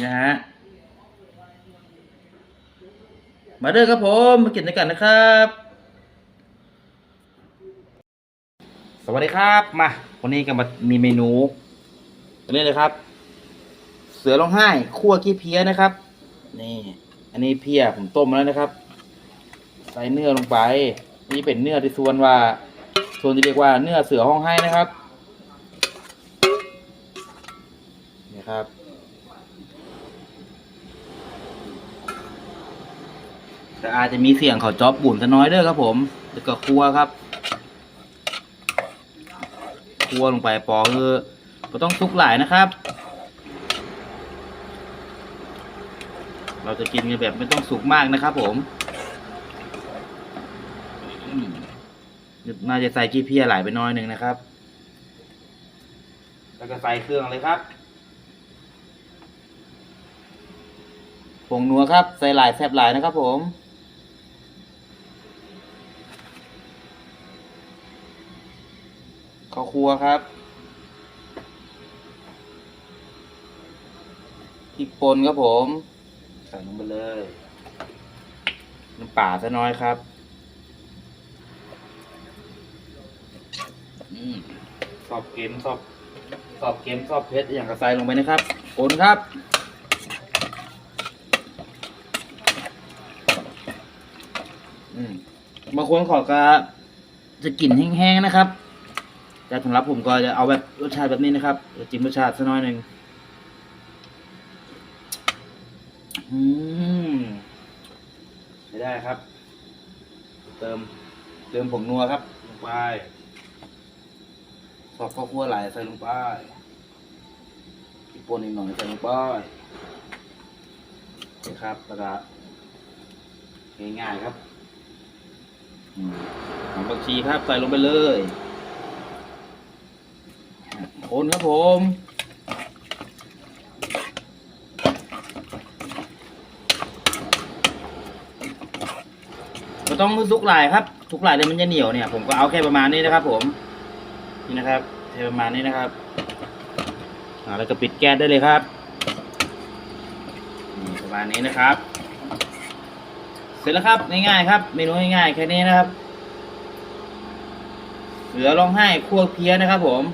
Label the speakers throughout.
Speaker 1: นะฮะมาเด้อครับผมมากินด้วยกันนะครับ สวัสดีครับมาวันนี้ก็มามีเมนูอันนี้เลยครับ เสือร้องไห้คั่วขี้เพี้ยนะครับ นี่ อันนี้เพี้ยผมต้มมาแล้วนะครับ ใส่เนื้อลงไป นี่เป็นเนื้อที่ส่วนว่าส่วนที่เรียกว่าเนื้อเสือห้องไห้นะครับนี่ครับ แต่อาจจะมีเสียงเขาจอบบุ่นจะน้อยเด้อครับผมแล้วก็ครัวครับครัวลงไปปอคือเราต้องซุกหลายนะครับ เราจะกินกันแบบไม่ต้องสุกมากนะครับผมน่าจะใส่กี้เพียหลายไปน้อยหนึ่งนะครับ แล้วก็ใส่เครื่องเลยครับผงนัวครับ ใส่หลายแซบหลายนะครับผม ข้าวครัวครับพริกป่นครับผม ใส่ลงไปเลย น้ำป่าซะน้อยครับอืมสอบเกมสอบสอบเกมสอบเพชรอย่างกระใสลงไปนะครับปนครับ อืมบางคนขอก็จะกลิ่นแห้งๆนะครับ แต่สำหรับผมก็จะเอาแบบรสชาติแบบนี้นะครับจิ้มรสชาติสักน้อยหนึ่งอืมไม่ได้ครับ เติม เติมผงนัวครับ ลงไปซอสข้าวคั่วไหลใส่ลงไปพริกป่นอีกหน่อยใส่ลงไปนี่ครับแล้วก็ง่ายๆครับอืมหอมผักชีครับใส่ลงไปเลย คนครับผมก็ต้องทุกลายครับ ทุกลายเลยมันจะเหนียวเนี่ย ผมก็เอาแค่ประมาณนี้นะครับ ผม นี่นะครับแค่ประมาณนี้นะครับแล้วก็ปิดแก๊สได้เลยครับประมาณนี้นะครับ เสร็จแล้วครับง่ายๆครับ เมนูง่ายๆแค่นี้นะครับเหลือร้องไห้คั่วเพี้ยนะครับผม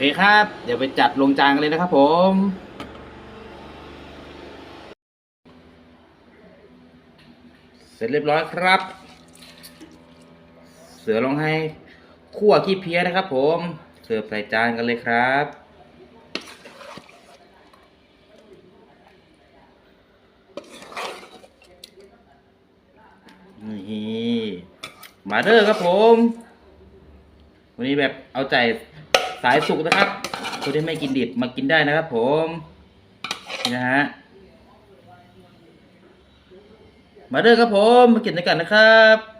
Speaker 1: เคครับ เดี๋ยวไปจัดลงจานกันเลยนะครับผมเสร็จเรียบร้อยครับ เสือลองให้คั่วขี้เพี้ยนะครับ ผมเสิร์ฟใส่จานกันเลยครับ นี่มาเด้อครับผม วันนี้แบบเอาใจ สายสุกนะครับคนที่ไม่กินดิบมากินได้นะครับ ผมนี่นะฮะมาเด้อครับผมมากินด้วยกันนะครับ